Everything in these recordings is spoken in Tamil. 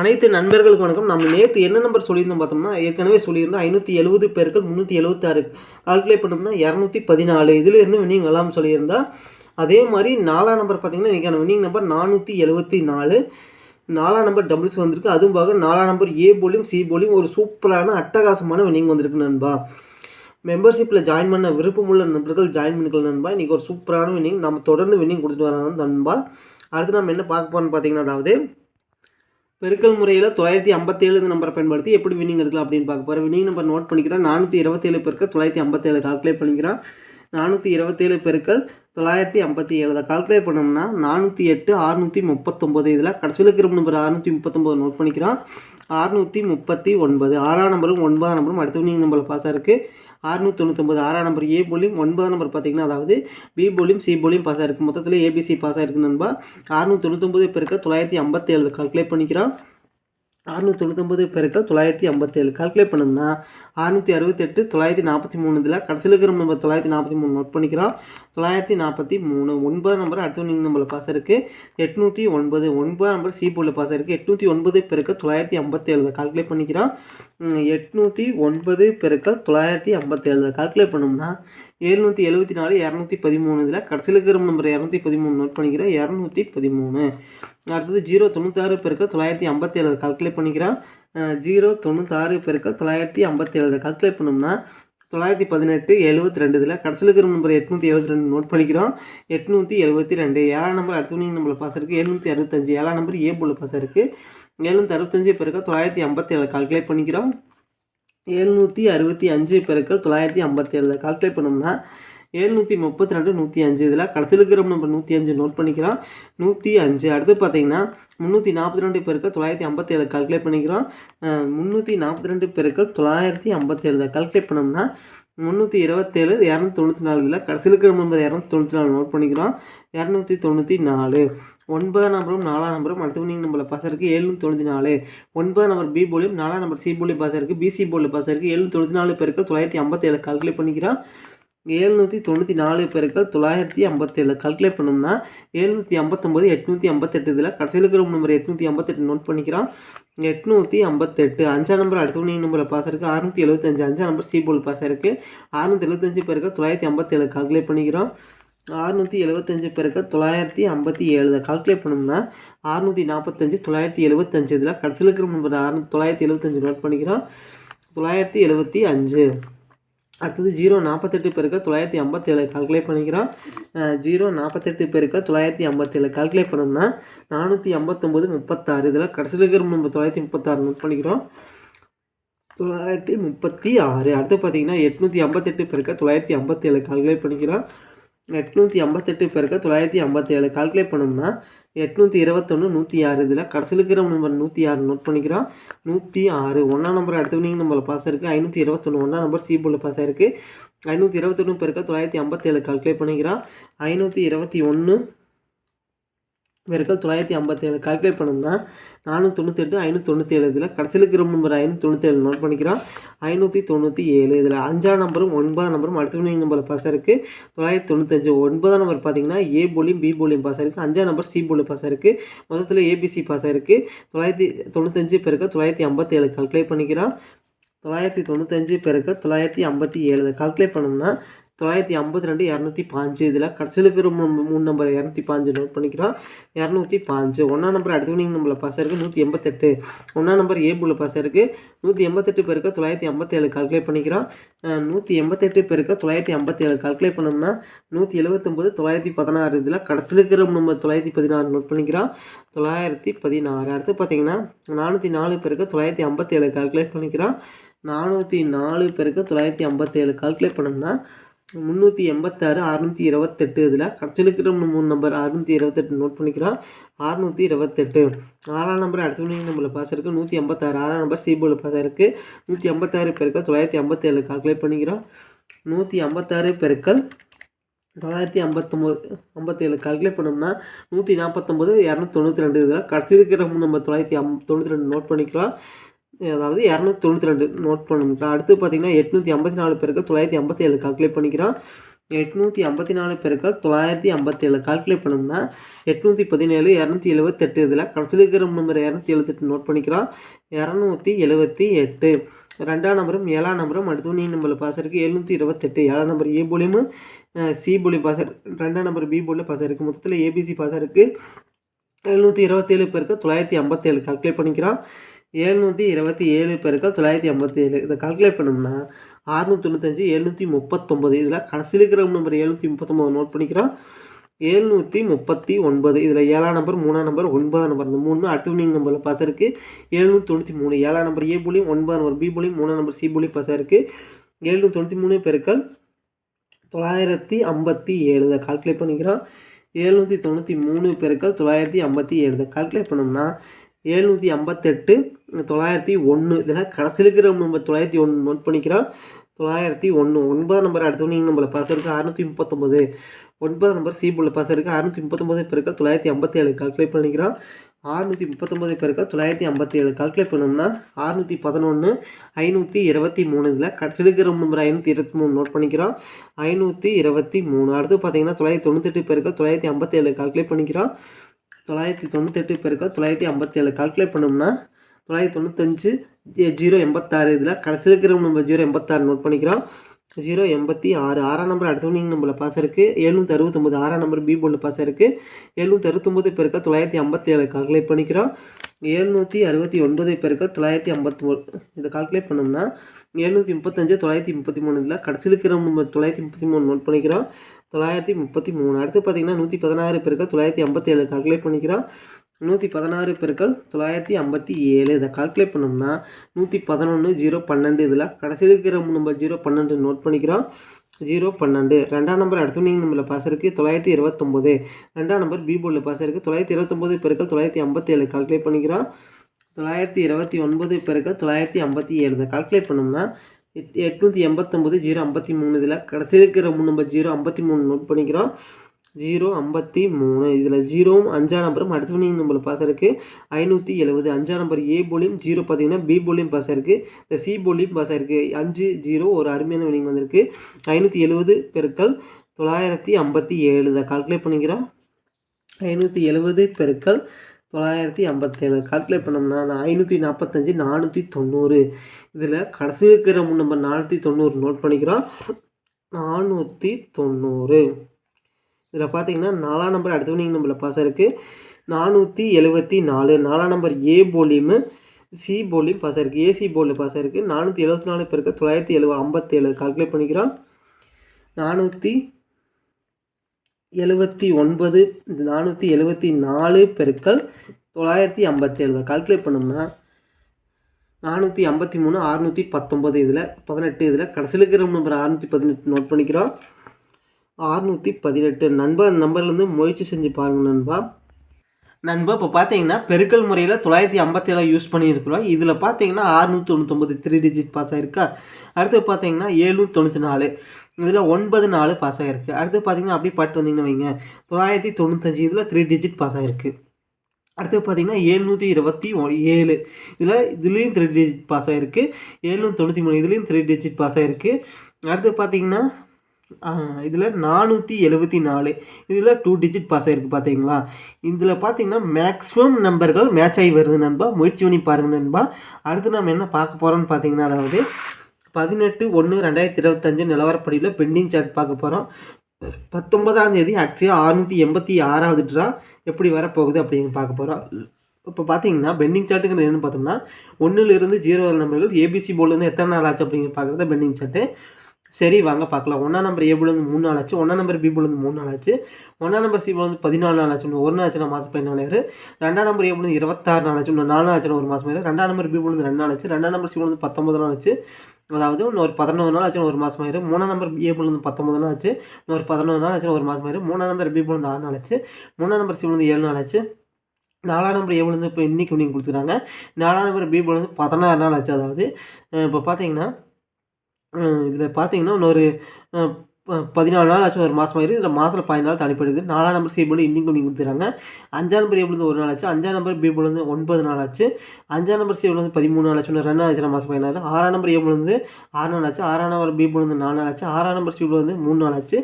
அனைத்து நண்பர்களுக்கு வணக்கம். நம்ம நேற்று என்ன நம்பர் சொல்லியிருந்தோம் பார்த்தோம்னா ஏற்கனவே சொல்லியிருந்தோம் ஐநூற்றி எழுபது பேருக்கு முந்நூற்றி எழுபத்தாறு கால்குலேட் பண்ணோம்னா இரநூத்தி பதினாலு. இதிலிருந்து வினிங் எல்லாம் சொல்லியிருந்தா அதே மாதிரி நாலாம் நம்பர் பார்த்தீங்கன்னா இன்றைக்கான வினிங் நம்பர் நானூற்றி எழுபத்தி நாலு. நாலாம் நம்பர் டபுள்ஸ் வந்திருக்கு. அதுவும் போக நாலாம் நம்பர் ஏ போலியும் சி போலியும் ஒரு சூப்பரான அட்டகாசமான வினிங் வந்திருக்கு நண்பா. மெம்பர்ஷிப்பில் ஜாயின் பண்ண விருப்பமுள்ள நண்பர்கள் ஜாயின் பண்ணிக்கலாம் நண்பா. இன்றைக்கி ஒரு சூப்பரான வினிங் நம்ம தொடர்ந்து வினிங் கொடுத்துட்டு வரோம் நண்பா. அடுத்து நம்ம என்ன பார்க்க போகிறோம்னு பார்த்தீங்கன்னா அதாவது பெருக்கல் முறையில் தொள்ளாயிரத்தி ஐம்பத்தேழு நம்பரை பயன்படுத்தி எப்படி வினிங் எடுக்கலாம் அப்படின்னு பார்க்க போகிறேன் வினிங் நம்பர் நோட் பண்ணிக்கிறேன். நானூற்றி இருபத்தேழு பெருக்க தொள்ளாயிரத்தி ஐம்பத்தேழு கால்குலேட் பண்ணிக்கிறேன் நானூற்றி இருபத்தேழு பெருக்கள் தொள்ளாயிரத்தி ஐம்பத்தி ஏழு கால்குலேட் பண்ணோம்னா நானூற்றி எட்டு அறுநூற்றி முப்பத்தொம்போது இதில் கடைசியில் இருக்கிற நம்பர் அறுநூற்றி முப்பத்தொம்போது நோட் பண்ணிக்கிறோம். அறுநூற்றி முப்பத்தி ஒன்பது. ஆறாம் நம்பரும் ஒன்பதாம் நம்பரும் அடுத்த வினிங் நம்பரில் பாஸ் இருக்குது அறுநூற்றி தொண்ணூத்தொம்பது ஆறாம் நம்பர் ஏ போலியும் ஒன்பதாம் நம்பர் பார்த்தீங்கன்னா அதாவது பி போலியும் சி போலியும் பாஸ் ஆகிருக்கு மொத்தத்தில் ஏபிசி பாஸ் ஆகிருக்கு நண்பா. அறுநூற்றி தொண்ணூத்தொம்பது பெருக்க தொள்ளாயிரத்தி ஐம்பத்தேழு கால்குலேட் பண்ணிக்கிறோம். அறுநூற்றி தொண்ணூத்தொம்பது பெருக்க தொள்ளாயிரத்தி ஐம்பத்தேழு கால்குலேட் பண்ணோம்னா அறுநூற்றி அறுபத்தெட்டு தொள்ளாயிரத்தி நாற்பத்தி மூணு இதில் கடைசியில் இருக்கிற நம்பர் தொள்ளாயிரத்தி நாற்பத்தி மூணு நோட் பண்ணிக்கிறோம். தொள்ளாயிரத்தி நாற்பத்தி மூணு ஒன்பது நம்பர் அடுத்த நீங்கள் நம்பரில் பாஸ் இருக்குது எட்நூற்றி ஒன்பது ஒன்பது நம்பர் சி போலில் பாஸ் இருக்குது எட்நூற்றி ஒன்பது பெருக்க தொள்ளாயிரத்தி ஐம்பத்தேழு கால்குலேட் பண்ணிக்கிறோம். எட்நூற்றி ஒன்பது பெருக்கள் தொள்ளாயிரத்தி ஐம்பத்தேழு கால்குலேட் பண்ணோம்னா எழுநூற்றி எழுபத்தி நாலு இரநூத்தி பதிமூணு இதில் கடைசியில் இருக்கிற நம்பர் இரநூத்தி பதிமூணு நோட் பண்ணிக்கிறேன் இரநூத்தி பதிமூணு. அடுத்தது ஜீரோ தொண்ணூத்தாறு பெருக்க தொள்ளாயிரத்தி ஐம்பத்தேழு கால்குலேட் பண்ணிக்கிறேன். ஜீரோ தொண்ணூத்தாறு பெருக்க தொள்ளாயிரத்தி ஐம்பத்தேழு கால்குலேட் பண்ணோம்னா தொள்ளாயிரத்தி பதினெட்டு எழுபத்தி ரெண்டு இதில் கடைசியில் இருக்கிற நம்பர் எட்நூற்றி எழுபத்தி ரெண்டு நோட் பண்ணிக்கிறோம். எட்நூற்றி எழுபத்தி ரெண்டு ஏழாம் நம்பர் அடுத்த நம்பர் பாஸ் இருக்குது எழுநூற்றி அறுபத்தஞ்சு ஏழாம் நம்பர் ஏ போல் பாஸ் இருக்குது எழுநூற்றி அறுபத்தஞ்சு பேருக்கு தொள்ளாயிரத்தி ஐம்பத்தி ஏழு கால்குலேட் பண்ணிக்கிறோம். எழுநூற்றி அறுபத்தி அஞ்சு பெருக்கள் தொள்ளாயிரத்தி ஐம்பத்தேழு கால்குலேட் பண்ணோம்னா எழுநூற்றி முப்பத்தி ரெண்டு நூற்றி அஞ்சு. இதில் கடைசியில் இருக்கிற நம்ம நூற்றி அஞ்சு நோட் பண்ணிக்கிறோம். நூற்றி அஞ்சு. அடுத்து பார்த்தீங்கன்னா முந்நூற்றி நாற்பத்தி ரெண்டு பேருக்கு தொள்ளாயிரத்தி ஐம்பத்தேழு கால்குலேட் பண்ணிக்கிறோம். முந்நூற்றி நாற்பத்தி ரெண்டு பெருக்கள் தொள்ளாயிரத்தி ஐம்பத்தேழு கால்குலேட் பண்ணோம்னா முந்நூற்றி இருபத்தேழு இரநூத்தி தொண்ணூற்றி நாலு இல்லை கடைசியில் இருக்கிற நம்பர் இரநூத்தி தொண்ணூற்றி நாலு நோட் பண்ணிக்கிறோம். இரநூத்தி தொண்ணூற்றி நாலு. ஒன்பதாம் நம்பரும் நாலாம் நம்பரும் அடுத்த வினிங் நம்பரில் பாஸ் இருக்குது ஏழுநூற்றி தொண்ணூற்றி நாலு. ஒன்பதாம் நம்பர் பி போலியும் நாலாம் நம்பர் சி போலியும் பாஸ் இருக்குது பிசி போலில் பாஸ் இருக்குது ஏழு தொண்ணூற்றி நாலு பேருக்கு தொள்ளாயிரத்தி ஐம்பத்தேழு கால்குலேட் பண்ணிக்கிறோம். எழுநூற்றி தொண்ணூற்றி நாலு பெருக்கள் தொள்ளாயிரத்தி ஐம்பத்தேழு கல்குலேட் பண்ணோம்னா எழுநூற்றி ஐம்பத்தொம்போது எட்நூற்றி ஐம்பத்தெட்டு இதில் கடைசியில் இருக்கிற நம்பர் எட்நூற்றி ஐம்பத்தெட்டு நோட் பண்ணிக்கிறோம். எட்நூற்றி ஐம்பத்தெட்டு அஞ்சாம் நம்பர் அடுத்த வினிங் நம்பரில் பாஸ் இருக்குது அறுநூற்றி எழுபத்தஞ்சு அஞ்சாம் நம்பர் சி போல் பாஸ் இருக்குது அறுநூற்றி எழுபத்தஞ்சு பெருக்கள் தொள்ளாயிரத்தி ஐம்பத்தேழு கால்குலேட் பண்ணிக்கிறோம். அறுநூற்றி எழுபத்தஞ்சு பிறகு தொள்ளாயிரத்தி ஐம்பத்தி ஏழு கால்குலேட் பண்ணோம்னா அறுநூற்றி நாற்பத்தஞ்சு தொள்ளாயிரத்தி எழுபத்தஞ்சு இதில் கடைசியில் இருக்கிற நம்பர் அறுநூ தொள்ளாயிரத்தி எழுபத்தஞ்சு நோட் பண்ணிக்கிறோம். தொள்ளாயிரத்தி எழுபத்தி அஞ்சு. அடுத்தது ஜீரோ நாற்பத்தெட்டு பெருக்க தொள்ளாயிரத்தி ஐம்பத்தேழு கால்குலேட் பண்ணிக்கிறோம். ஜீரோ நாற்பத்தெட்டு பெருக்க தொள்ளாயிரத்தி ஐம்பத்தேழு கால்குலேட் பண்ணோம்னா நானூற்றி ஐம்பத்தொம்போது முப்பத்தாறு. இதில் கடைசியில் இருக்கிற நம்ம தொள்ளாயிரத்தி முப்பத்தாறு நோட் பண்ணிக்கிறோம். தொள்ளாயிரத்தி முப்பத்தி ஆறு. அடுத்து பார்த்தீங்கன்னா எட்நூற்றி ஐம்பத்தெட்டு பெருக்க தொள்ளாயிரத்தி ஐம்பத்தேழு கால்குலேட் பண்ணிக்கிறோம். எட்நூற்றி ஐம்பத்தெட்டு பெருக்க தொள்ளாயிரத்தி ஐம்பத்தேழு கால்குலேட் பண்ணோம்னா எட்நூற்றி இருபத்தொன்று நூற்றி ஆறு. இதில் கடைசியில் இருக்கிற நம்பர் நூற்றி ஆறு நோட் பண்ணிக்கிறோம். நூற்றி ஆறு. ஒன்றாம் நம்பர் அடுத்த நம்மள பாஸ் இருக்குது ஐநூற்றி இருபத்தொன்று ஒன்றாம் நம்பர் சி போல் பாஸ் ஆயிருக்கு. ஐநூற்றி இருபத்தொன்று பெருக்க தொள்ளாயிரத்தி ஐம்பத்தேழு கால்குலேட் பண்ணிக்கிறோம். ஐநூற்றி இருபத்தி ஒன்று பெருக்கள் தொள்ளாயிரத்தி ஐம்பத்தேழு. கால்குலேட் பண்ணோம்னா நானூற்றி தொண்ணூத்தெட்டு ஐநூற்றி தொண்ணூற்றி ஏழு இதில் கடைசியில் இருக்கிற நம்பர் ஐநூற்றி தொண்ணூற்றி ஏழு நோட் பண்ணிக்கிறோம். ஐநூற்றி தொண்ணூற்றி ஏழு இதில் அஞ்சாம் நம்பரும் ஒன்பதாம் நம்பரும் அடுத்த வினிங் நம்பர் பாஸ் இருக்குது தொள்ளாயிரத்தி தொண்ணூத்தஞ்சு ஒன்பதாம் நம்பர் பார்த்தீங்கன்னா ஏ போலியும் பி போலியும் பாஸ் இருக்குது அஞ்சாம் நம்பர் சி போலியும் பாஸ் இருக்குது மொத்தத்தில் ஏபிசி பாஸ் இருக்குது தொள்ளாயிரத்தி தொண்ணூத்தஞ்சு பெருக்க தொள்ளாயிரத்தி ஐம்பத்தேழு கால்குலேட் பண்ணிக்கிறோம். தொள்ளாயிரத்தி தொண்ணூத்தஞ்சு பெருக்க தொள்ளாயிரத்தி ஐம்பத்தி ஏழு கால்குலேட் பண்ணோம்னா தொள்ளாயிரத்தி ஐம்பத்தி ரெண்டு இரநூத்தி பாஞ்சு இதில் கடைசியில் இருக்கிற மூணு மூணு நம்பர் இரநூத்தி பாஞ்சு நோட் பண்ணிக்கிறோம். இரநூத்தி பாஞ்சு ஒன்றாம் நம்பர் அடுத்தவனிங் நம்மள நம்பரில் பாஸ் இருக்குது நூற்றி எண்பத்தெட்டு ஒன்றாம் நம்பர் ஏ புள்ள பாஸ் இருக்குது நூற்றி எண்பத்தெட்டு பேருக்கு தொள்ளாயிரத்தி ஐம்பத்தேழு கால்குலேட் பண்ணிக்கிறோம். நூற்றி எண்பத்தெட்டு பேருக்கு தொள்ளாயிரத்தி ஐம்பத்தேழு கால்குலேட் பண்ணோம்னா நூற்றி எழுபத்தொம்போது தொள்ளாயிரத்தி பதினாறு இதில் கடைசியில் இருக்கிற நம்பர் தொள்ளாயிரத்தி பதினாறு நோட் பண்ணிக்கிறோம். தொள்ளாயிரத்தி பதினாறு. அடுத்து பார்த்தீங்கன்னா நானூற்றி நாலு பேருக்கு தொள்ளாயிரத்தி ஐம்பத்தேழு கால்குலேட் பண்ணிக்கிறோம். நானூற்றி நாலு பேருக்கு தொள்ளாயிரத்தி ஐம்பத்தேழு கால்குலேட் பண்ணோம்னா முந்நூற்றி எண்பத்தாறு அறுநூற்றி இருபத்தெட்டு. இதில் கடைசியில் இருக்கிற மூணு நம்பர் அறுநூற்றி இருபத்தெட்டு நோட் பண்ணிக்கிறோம். அறுநூற்றி இருபத்தெட்டு. ஆறாம் நம்பர் அடுத்த வினிங் நம்பரில் பாஸ் இருக்குது நூற்றி எண்பத்தாறு. ஆறாம் நம்பர் சி பாஸ் இருக்குது நூற்றி ஐம்பத்தாறு பெருக்கள் தொள்ளாயிரத்தி ஐம்பத்தேழு கால்குலேட் பண்ணிக்கிறோம். நூற்றி ஐம்பத்தாறு பெருக்கள் தொள்ளாயிரத்தி ஐம்பத்தொம்போது ஐம்பத்தேழு கால்குலேட் பண்ணோம்னா நூற்றி நாற்பத்தொம்போது இரநூத்தி தொண்ணூற்றி ரெண்டு. இதில் கடைசி இருக்கிற மூணு நம்பர் தொள்ளாயிரத்தி அம் தொண்ணூற்றி ரெண்டு நோட் பண்ணிக்கிறோம். அதாவது இரநூத்தி தொண்ணூற்றி ரெண்டு நோட் பண்ணணும் அடுத்து பார்த்தீங்கன்னா எட்நூற்றி ஐம்பத்தி நாலு பேருக்கு தொள்ளாயிரத்தி ஐம்பத்தி ஏழு கால்குலேட் பண்ணிக்கிறோம். எட்நூற்றி ஐம்பத்தி நாலு பெருக்கள் தொள்ளாயிரத்தி ஐம்பத்தேழு கால்குலேட் பண்ணோம்னா எட்நூற்றி பதினேழு இரநூத்தி எழுபத்தெட்டு இதில் கடைசியில் இருக்கிற நம்பர் இரநூத்தி எழுபத்தெட்டு நோட் பண்ணிக்கிறோம். இரநூத்தி எழுபத்தி எட்டு. ரெண்டாம் நம்பரும் ஏழாம் நம்பரும் அடுத்து நீ நம்பரில் பாஸ் இருக்குது எழுநூற்றி இருபத்தெட்டு ஏழாம் நம்பர் ஏ போலியும் சி போலியும் பாஸ் ரெண்டாம் நம்பர் பி போலியும் பாஸ் இருக்குது மொத்தத்தில் ஏபிசி பாஸ் இருக்குது எழுநூற்றி இருபத்தேழு பேருக்கு தொள்ளாயிரத்தி ஐம்பத்தேழு கால்குலேட் பண்ணிக்கிறோம். எழுநூற்றி இருபத்தி ஏழு பெருக்கள் தொள்ளாயிரத்தி ஐம்பத்தி ஏழு. இதை கால்குலேட் பண்ணோம்னா ஆறுநூற்றி தொண்ணூத்தஞ்சு எழுநூற்றி முப்பத்தொம்பது. இதில் கடைசியில் இருக்கிற நம்பர் எழுநூற்றி முப்பத்தொம்பது நோட் பண்ணிக்கிறோம். எழுநூற்றி முப்பத்தி ஒன்பது. இதில் ஏழாம் நம்பர் மூணாம் நம்பர் ஒன்பதாம் நம்பர் இந்த மூணு அடுத்த வினிங் நம்பரில் பாஸ் இருக்குது எழுநூற்றி தொண்ணூற்றி மூணு ஏழாம் நம்பர் ஏ புலியும் ஒன்பதாம் நம்பர் பி புலியும் மூணாம் நம்பர் சி புலியும் பாஸ் இருக்குது எழுநூற்றி தொண்ணூற்றி மூணு பெருக்கள் தொள்ளாயிரத்தி ஐம்பத்தி ஏழு. இதை கால்குலேட் பண்ணிக்கிறோம். எழுநூற்றி தொண்ணூற்றி மூணு பெருக்கள் தொள்ளாயிரத்தி ஐம்பத்தி ஏழு. இதை கால்குலேட் பண்ணோம்னா எழுநூற்றி ஐம்பத்தெட்டு தொள்ளாயிரத்தி ஒன்று. இதெல்லாம் கடைசியில் இருக்கிற நம்ம தொள்ளாயிரத்தி ஒன்று நோட் பண்ணிக்கிறோம். தொள்ளாயிரத்தி ஒன்று ஒன்பதாம் நம்பர் அடுத்தவங்க நம்மளை பாஸ் இருக்குது அறுநூற்றி முப்பத்தொம்பது. ஒன்பதாம் நம்பர் சி புள்ள பாஸ் இருக்குது அறுநூற்றி முப்பத்தொம்பது பெருக்கள் தொள்ளாயிரத்தி ஐம்பத்தி ஏழு கால்குலேட் பண்ணிக்கிறோம் அறுநூற்றி முப்பத்தொம்பது பெருக்கள் தொள்ளாயிரத்தி ஐம்பத்தி ஏழு கால்குலேட் பண்ணோம்னா அறுநூற்றி பதினொன்று ஐநூற்றி இருபத்தி மூணு. இதில் கடைசியில் இருக்கிற நம்பர் ஐநூற்றி இருபத்தி மூணு நோட் பண்ணிக்கிறோம். ஐநூற்றி இருபத்தி மூணு. அடுத்து பார்த்தீங்கன்னா தொள்ளாயிரத்தி தொண்ணூத்தெட்டு பெருக்கள் தொள்ளாயிரத்தி ஐம்பத்தி ஏழு கால்குலேட் பண்ணிக்கிறோம். தொள்ளாயிரத்தி தொண்ணூத்தெட்டு பெருக்கள் தொள்ளாயிரத்தி ஐம்பத்தேழு. கால்குலேட் பண்ணோம்னா தொள்ளாயிரத்தி தொண்ணூத்தஞ்சு ஜீரோ எண்பத்தாறு. இதில் கடைசியில் இருக்கிற நம்ம ஜீரோ எண்பத்தாறு நோட் பண்ணிக்கிறோம். ஜீரோ எண்பத்தி ஆறு. ஆறாம் நம்பர் அடுத்தவனிங் நம்பரில் பாஸ் இருக்குது எழுநூற்றி அறுபத்தொம்பது ஆறாம் நம்பர் பி போர்டில் பாஸ் இருக்குது எழுநூற்றி அறுபத்தொம்பது பெருக்க தொள்ளாயிரத்தி ஐம்பத்தி ஏழு கால்குலேட் பண்ணிக்கிறோம். எழுநூற்றி அறுபத்தி ஒன்பது பெருக்க தொள்ளாயிரத்தி ஐம்பத்தி இதை கால்குலேட் பண்ணோம்னா எழுநூற்றி முப்பத்தஞ்சு தொள்ளாயிரத்தி முப்பத்தி மூணு. இதில் கடைசியில் இருக்கிற நம்ம தொள்ளாயிரத்தி முப்பத்தி மூணு நோட் பண்ணிக்கிறோம். தொள்ளாயிரத்தி முப்பத்தி மூணு. அடுத்து பார்த்தீங்கன்னா நூற்றி பதினாறு பெருக்கள் தொள்ளாயிரத்தி ஐம்பத்தி ஏழு கால்குலேட் பண்ணிக்கிறோம். நூற்றி பதினாறு பெருக்கள் தொள்ளாயிரத்தி ஐம்பத்தி ஏழு. இதை கால்குலேட் பண்ணோம்னா நூற்றி பதினொன்று ஜீரோ பன்னெண்டு இதில் கடைசியில் இருக்கிற நம்ம ஜீரோ பன்னெண்டு நோட் பண்ணிக்கிறோம். ஜீரோ பன்னெண்டு. ரெண்டாம் நம்பர் அடுத்த நீங்கள் நம்பரில் பாஸ் இருக்குது தொள்ளாயிரத்தி இருபத்தொம்போது. ரெண்டாம் நம்பர் பி போர்டில் பாஸ் இருக்குது தொள்ளாயிரத்தி இருபத்தொம்போது பெருக்கள் தொள்ளாயிரத்தி ஐம்பத்தி ஏழு கால்குலேட் பண்ணிக்கிறோம். தொள்ளாயிரத்தி இருபத்தி ஒன்பது பெருக்கள் தொள்ளாயிரத்தி ஐம்பத்தி ஏழு. இதை கால்குலேட் பண்ணோம்னா எட்நூற்றி எண்பத்தொம்போது ஜீரோ ஐம்பத்தி மூணு இதில் கடைசியில் இருக்கிற மூணு நம்பர் ஜீரோ ஐம்பத்தி மூணு நோட் பண்ணிக்கிறோம். ஜீரோ ஐம்பத்தி மூணு இதில் ஜீரோவும் அஞ்சாம் நம்பரும். அடுத்த நீங்கள் நம்பர் பாஸ் இருக்குது ஐநூற்றி எழுபது அஞ்சாம் நம்பர் ஏ போலியும் ஜீரோ பார்த்தீங்கன்னா பி போலியும் பாஸ் இருக்குது இந்த சி போலியும் பாஸ் ஆயிருக்கு. அஞ்சு ஜீரோ ஒரு அருமையான வினிங் வந்திருக்கு. ஐநூற்றி எழுபது பெருக்கள் தொள்ளாயிரத்தி ஐம்பத்தி ஏழு இதை கால்குலேட் பண்ணிக்கிறோம். ஐநூற்றி எழுபது பெருக்கள் தொள்ளாயிரத்தி ஐம்பத்தேழு. கால்குலேட் பண்ணோம்னா நான் ஐநூற்றி நாற்பத்தஞ்சு நானூற்றி தொண்ணூறு. இதில் கடைசி இருக்கிற நம்ம நானூற்றி தொண்ணூறு நோட் பண்ணிக்கிறோம். நானூற்றி தொண்ணூறு. இதில் பார்த்தீங்கன்னா நாலாம் நம்பர் அடுத்த நீங்கள் நம்பரில் பாஸ் இருக்குது நானூற்றி எழுபத்தி நாலு. நாலாம் நம்பர் ஏ போலியும் சி போலியும் பாஸ் ஆயிருக்கு. ஏசி போலில் பாஸ் ஆயிருக்கு. நானூற்றி எழுபத்தி நாலு பேருக்கு தொள்ளாயிரத்தி எழுபது ஐம்பத்தேழு. கால்குலேட் பண்ணிக்கிறோம். நானூற்றி எழுபத்தி ஒன்பது நானூற்றி எழுபத்தி நாலு பெருக்கள் தொள்ளாயிரத்தி ஐம்பத்தேழு. கால்குலேட் பண்ணோம்னா நானூற்றி ஐம்பத்தி மூணு அறுநூற்றி பத்தொம்பது இதில் பதினெட்டு இதில் கடைசியில் இருக்கிற நம்பர் அறுநூற்றி பதினெட்டு நோட் பண்ணிக்கிறோம். அறுநூற்றி பதினெட்டு. நண்பா அந்த நம்பர்லேருந்து முயற்சி செஞ்சு பாருங்கள் நண்பா. நண்பா இப்போ பார்த்தீங்கன்னா பெருக்கல் முறையில் தொள்ளாயிரத்தி ஐம்பத்தேழு யூஸ் பண்ணியிருக்கிறோம். இதில் பார்த்தீங்கன்னா அறுநூற்றி தொண்ணூத்தொம்பது த்ரீ டிஜிட் பாஸ் ஆகிருக்கா அடுத்து பார்த்தீங்கன்னா ஏழ்நூற்றி தொண்ணூற்றி நாலு. இதில் ஒன்பது நாலு பாஸ் ஆகிருக்கு அடுத்து பார்த்தீங்கன்னா அப்படியே பாட்டு வந்தீங்கன்னு வைங்க. தொள்ளாயிரத்தி தொண்ணூத்தஞ்சு இதில் த்ரீ டிஜிட் பாஸ் ஆகிருக்கு அடுத்து பார்த்தீங்கன்னா ஏழ்நூற்றி இருபத்தி ஏழு. இதில் இதுலேயும் த்ரீ டிஜிட் பாஸ் ஆகிருக்கு ஏழ்நூற்றி தொண்ணூற்றி மூணு இதுலேயும் த்ரீ டிஜிட் பாஸ் ஆகிருக்கு அடுத்து பார்த்தீங்கன்னா இதில் நானூற்றி எழுபத்தி நாலு. இதில் டூ டிஜிட் பாஸ் ஆகிருக்கு பார்த்தீங்களா இதில் பார்த்தீங்கன்னா மேக்ஸிமம் நம்பர்கள் மேட்ச் ஆகி வருது நண்பா. முயற்சி பண்ணி பாருங்கள் நண்பா. அடுத்து நம்ம என்ன பார்க்க போகிறோம்னு பார்த்தீங்கன்னா அதாவது பதினெட்டு ஒன்று ரெண்டாயிரத்தி இருபத்தஞ்சு நிலவரப்படியில் பெண்டிங் சார்ட் பார்க்க போகிறோம் பத்தொன்பதாம் தேதி ஆக்சுவலாக அறுநூற்றி எண்பத்தி ஆறாவது ட்ரா எப்படி வரப்போகுது அப்படின்னு பார்க்க போகிறோம் இப்போ பார்த்தீங்கன்னா பெண்டிங் சார்ட்டுங்கிறது என்னென்னு பார்த்தோம்னா ஒன்றுலேருந்து ஜீரோ நம்பர்கள் ஏபிசி போர்டுலேருந்து எத்தனை நாள் ஆச்சு அப்படிங்கிற பார்க்குறது பெண்டிங் சார்ட்டு சரி வாங்க பார்க்கலாம். ஒன்றா நம்பர் ஏ மூணு நாள் ஆச்சு. ஒன்றா நம்பர் பி மூணு நாள் ஆச்சு. ஒன்றா நம்பர் சி வந்து பதினாலு நாள் ஆச்சு ஒரு நாள் ஆச்சுன்னா மாதம் பதினாலு ரெண்டாம் நம்பர் ஏ இருபத்தாறு நாள் ஆச்சு இன்னும் நாலு ஆச்சுன்னா ஒரு மாதம் ரெண்டாம் நம்பர் பி வந்து ரெண்டு நாள் ஆச்சு. ரெண்டாம் நம்பர் சி பத்தொம்பது நாள் ஆச்சு. அதாவது இன்னும் ஒரு பதினோரு நாள் ஆச்சு ஒரு மாதம் ஆயிரும். மூணாம் நம்பர் ஏ வந்து பத்தொம்பது நாள் ஆச்சு. இன்னொரு பதினோரு நாள் ஆச்சு ஒரு மாதம் ஆயிரும். மூணாம் நம்பர் பி பிள்ளைந்து ஆறு நாள் ஆச்சு. மூணாம் நம்பர் சி பிள்ளைந்து ஏழு நாள் ஆச்சு. நாலாம் நம்பர் ஏ இப்போ இன்றைக்கி நீங்கள் கொடுத்துருக்காங்க. நாலாம் நம்பர் பி பிள்ளைந்து பதினாறு நாள் ஆச்சு. அதாவது இப்போ பார்த்தீங்கன்னா இதில் பார்த்தீங்கன்னா இன்னொரு பதினாலு நாள் ஆச்சு ஒரு மாதம் ஆயிடுது இல்லை மாதத்தில் பதினாலு நாள் தனிப்படுது நாலாம் நம்பர் சி போர்டு இன்னிக்கும் நீங்கள் கொடுத்துறாங்க. அஞ்சாம் நம்பர் ஏ ஒரு நாள் ஆச்சு. அஞ்சாம் நம்பர் பி போர்டு வந்து ஒன்பது நாள் ஆச்சு. அஞ்சாம் நம்பர் சி வந்து பதிமூணு நாள் ஆச்சு. இன்னும் ரெண்டு ஆச்சு மாதம் பதினாறு ஆறாம் நம்பர் ஏ வந்து ஆறு நாள் ஆச்சு. ஆறாம் நம்பர் பி போர்டு வந்து நாலு நாள் ஆச்சு. ஆறாம் நம்பர் சி வந்து மூணு நாள் ஆச்சு.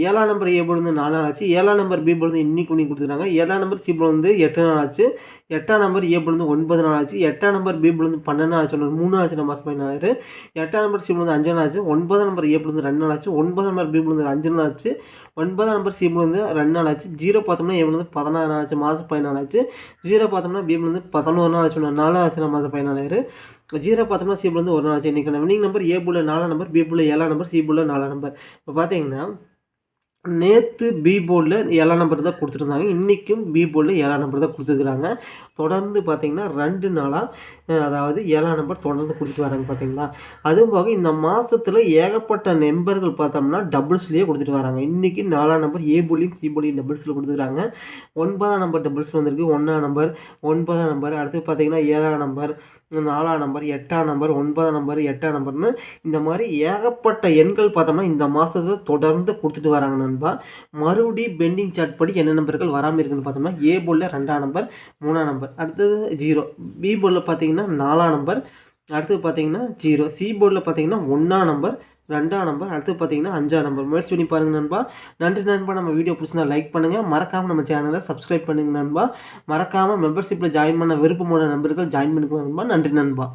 ஏழாம் நம்பர் ஏ போர்டு வந்து நாலு நாள் ஆச்சு ஏழாம் நம்பர் பி போர்டு வந்து இன்னைக்கு பண்ணி கொடுத்துருக்காங்க ஏழாம் நம்பர் சி போர்டு வந்து எட்டு நாள் ஆச்சு எட்டாம் நம்பர் ஏ போர்டு வந்து ஒன்பது நாள் ஆச்சு எட்டாம் நம்பர் பி போர்டு வந்து பன்னெண்டு நாள் ஆச்சு மூணு ஆச்சு மாதம் பதினாறு எட்டாம் நம்பர் சி போர்டு வந்து அஞ்சு நாள் ஆச்சு ஒன்பதாம் நம்பர் ஏ போர்டு வந்து ரெண்டு நாள் ஆச்சு ஒன்பதாம் நம்பர் பி போர்டு வந்து அஞ்சு நாள் ஆச்சு ஒன்பதாம் நம்பர் சி போர்டு வந்து ரெண்டு நாள் ஆச்சு ஜீரோ பார்த்தோம்னா ஏ வந்து பதினாறு நாள் ஆச்சு மாதம் பதினாலு ஆச்சு ஜீரோ பார்த்தோம்னா பி வந்து பதினோரு நாள் ஆச்சு இன்னொரு நாலு ஆச்சு மாதம் பதினாலாயிரம் ஜீரோ பார்த்தோம்னா சி வந்து ஒரு நாள் ஆச்சு இன்றைக்கி நீங்கள் நம்பர் ஏ புள்ள நாலாம் நம்பர் பி புள்ள ஏழாம் நம்பர் சி புள்ள நாலாம் நம்பர் இப்போ பார்த்தீங்கன்னா நேற்று பி போர்டில் ஏழாம் நம்பர் தான் கொடுத்துருந்தாங்க. இன்றைக்கும் பி போர்டில் ஏழாம் நம்பர் தான் கொடுத்துருக்குறாங்க. தொடர்ந்து பார்த்தீங்கன்னா ரெண்டு நாளாக அதாவது ஏழாம் நம்பர் தொடர்ந்து கொடுத்துட்டு வராங்க பார்த்தீங்களா அதுவும் போக இந்த மாதத்தில் ஏகப்பட்ட நம்பர்கள் பார்த்தோம்னா டபுள்ஸ்லேயே கொடுத்துட்டு வராங்க. இன்றைக்கி நாலாம் நம்பர் ஏ போலியும் சி போலியும் டபுள்ஸில் கொடுத்துருக்காங்க ஒன்பதாம் நம்பர் டபுள்ஸ் வந்திருக்கு. ஒன்றாம் நம்பர் ஒன்பதாம் நம்பர் அடுத்து பார்த்தீங்கன்னா ஏழாம் நம்பர் நாலாம் நம்பர் எட்டாம் நம்பர் ஒன்பதாம் நம்பர் எட்டாம் நம்பர்னு இந்த மாதிரி ஏகப்பட்ட எண்கள் பார்த்தோம்னா இந்த மாதத்தை தொடர்ந்து கொடுத்துட்டு வராங்க நண்பா. மறுபடி பெண்டிங் சார்ட் படி என்ன நம்பர்கள் வராமல் இருக்குன்னு பார்த்தோம்னா ஏ போர்டில் ரெண்டாம் நம்பர் மூணாம் நம்பர் அடுத்தது ஜீரோ பி போர்டில் பார்த்தீங்கன்னா நாலாம் நம்பர் அடுத்தது பார்த்தீங்கன்னா ஜீரோ சி போர்டில் பார்த்தீங்கன்னா ஒன்றாம் நம்பர் ரெண்டாம் நம்பர் அடுத்து பார்த்தீங்கன்னா அஞ்சாம் நம்பர் முயற்சி பண்ணி பாருங்க நண்பா. நன்றி நண்பா. நம்ம வீடியோ பிடிச்சிருந்தா லைக் பண்ணுங்கள் மறக்காமல் நம்ம சேனலை சப்ஸ்கிரைப் பண்ணுங்க நண்பா. மறக்காமல் மெம்பர்ஷிப்பில் ஜாயின் பண்ண விருப்பமான நண்பர்கள் ஜாயின் பண்ணிக்கோங்க நண்பா. நன்றி நண்பா.